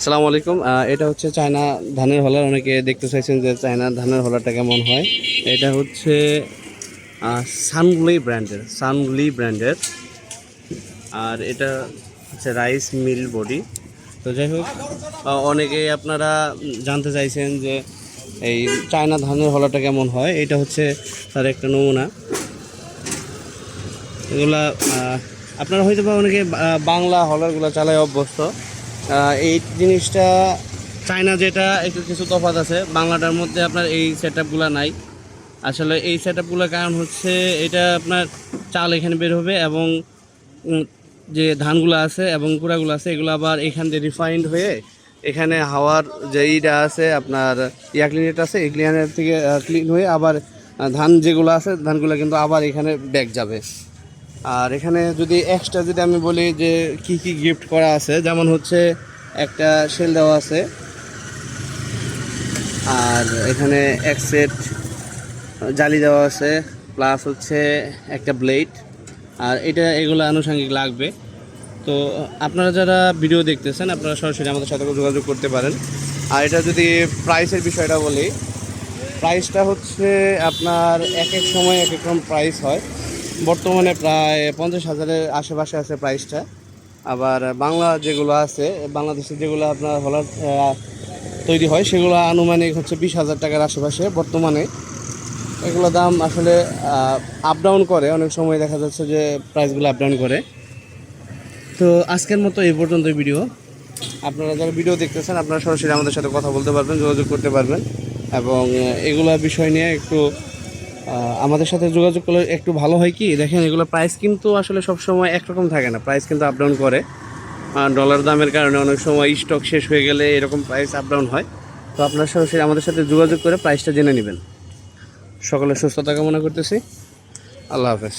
আসসালামু আলাইকুম। এটা হচ্ছে চায়না ধানের হলার। অনেকে দেখতে চাইছেন যে চায়না ধানের হলারটা কেমন হয়। এটা হচ্ছে সানগুলি ব্র্যান্ডের সানগুলি ব্র্যান্ডের। আর এটা হচ্ছে রাইস মিল বডি। তো যাই হোক অনেকেই আপনারা জানতে চাইছেন যে এই চায়না ধানের হলাটা কেমন হয়। এটা হচ্ছে তার একটা নমুনা। এগুলা আপনারা হয়তো বা অনেকে বাংলা হলারগুলো চালায় অভ্যস্ত। এই জিনিসটা চায়না যেটা, একটু কিছু তফাৎ আছে। বাংলাটার মধ্যে আপনার এই সেট নাই। আসলে এই সেট কারণ হচ্ছে এটা আপনার চাল এখানে বের হবে এবং যে ধানগুলো আছে এবং কুড়াগুলো আছে, এগুলো আবার এখান দিয়ে রিফাইন্ড হয়ে এখানে হাওয়ার যে ইটা আছে, আপনার এয়ার ক্লিনেট আছে, এই ক্লিনার থেকে ক্লিন হয়ে আবার ধান যেগুলো আছে, ধানগুলো কিন্তু আবার এখানে ব্যাগ যাবে। আর এখানে যদি এক্সট্রা যদি আমি বলি যে কি কি গিফট করা আছে, যেমন হচ্ছে একটা সেল দেওয়া আছে। আর এখানে এক সেট জালি দেওয়া আছে প্লাস হচ্ছে একটা ব্লেড আর এটা এগুলো আনুষঙ্গিক লাগবে। তো আপনারা যারা ভিডিও দেখতেছেন, আপনারা সরাসরি আমাদের সাথে যোগাযোগ করতে পারেন। আর এটা যদি প্রাইসের বিষয়টা বলি প্রাইসটা হচ্ছে আপনার এক এক সময় এক এক রকম প্রাইস হয়। বর্তমানে প্রায় পঞ্চাশ হাজারের আশেপাশে আছে প্রাইসটা আবার বাংলা যেগুলো আছে, বাংলাদেশে যেগুলো আপনার হলার তৈরি হয়, সেগুলো আনুমানিক হচ্ছে বিশ হাজার টাকার আশেপাশে বর্তমানে। এগুলো দাম আসলে আপ ডাউন করে। অনেক সময় দেখা যাচ্ছে যে প্রাইসগুলো আপ ডাউন করে। তো আজকের মতো এই পর্যন্ত ভিডিও আপনারা যারা ভিডিও দেখতেছেন, আপনারা সরাসরি আমাদের সাথে কথা বলতে পারবেন, যোগাযোগ করতে পারবেন। এবং এগুলা বিষয় নিয়ে একটু আমাদের সাথে যোগাযোগ করলে একটু ভালো হয় কি? দেখেন, এগুলো প্রাইস কিন্তু আসলে সব সময় একরকম থাকে না। প্রাইস কিন্তু আপডাউন করে। ডলার দামের কারণে অনেক সময় স্টক শেষ হয়ে গেলে এরকম প্রাইস আপডাউন হয়। তো আপনার সাথে আমাদের সাথে যোগাযোগ করে প্রাইসটা জেনে নেবেন। সকলে সুস্থতা কামনা করতেছি। আল্লাহ হাফেজ।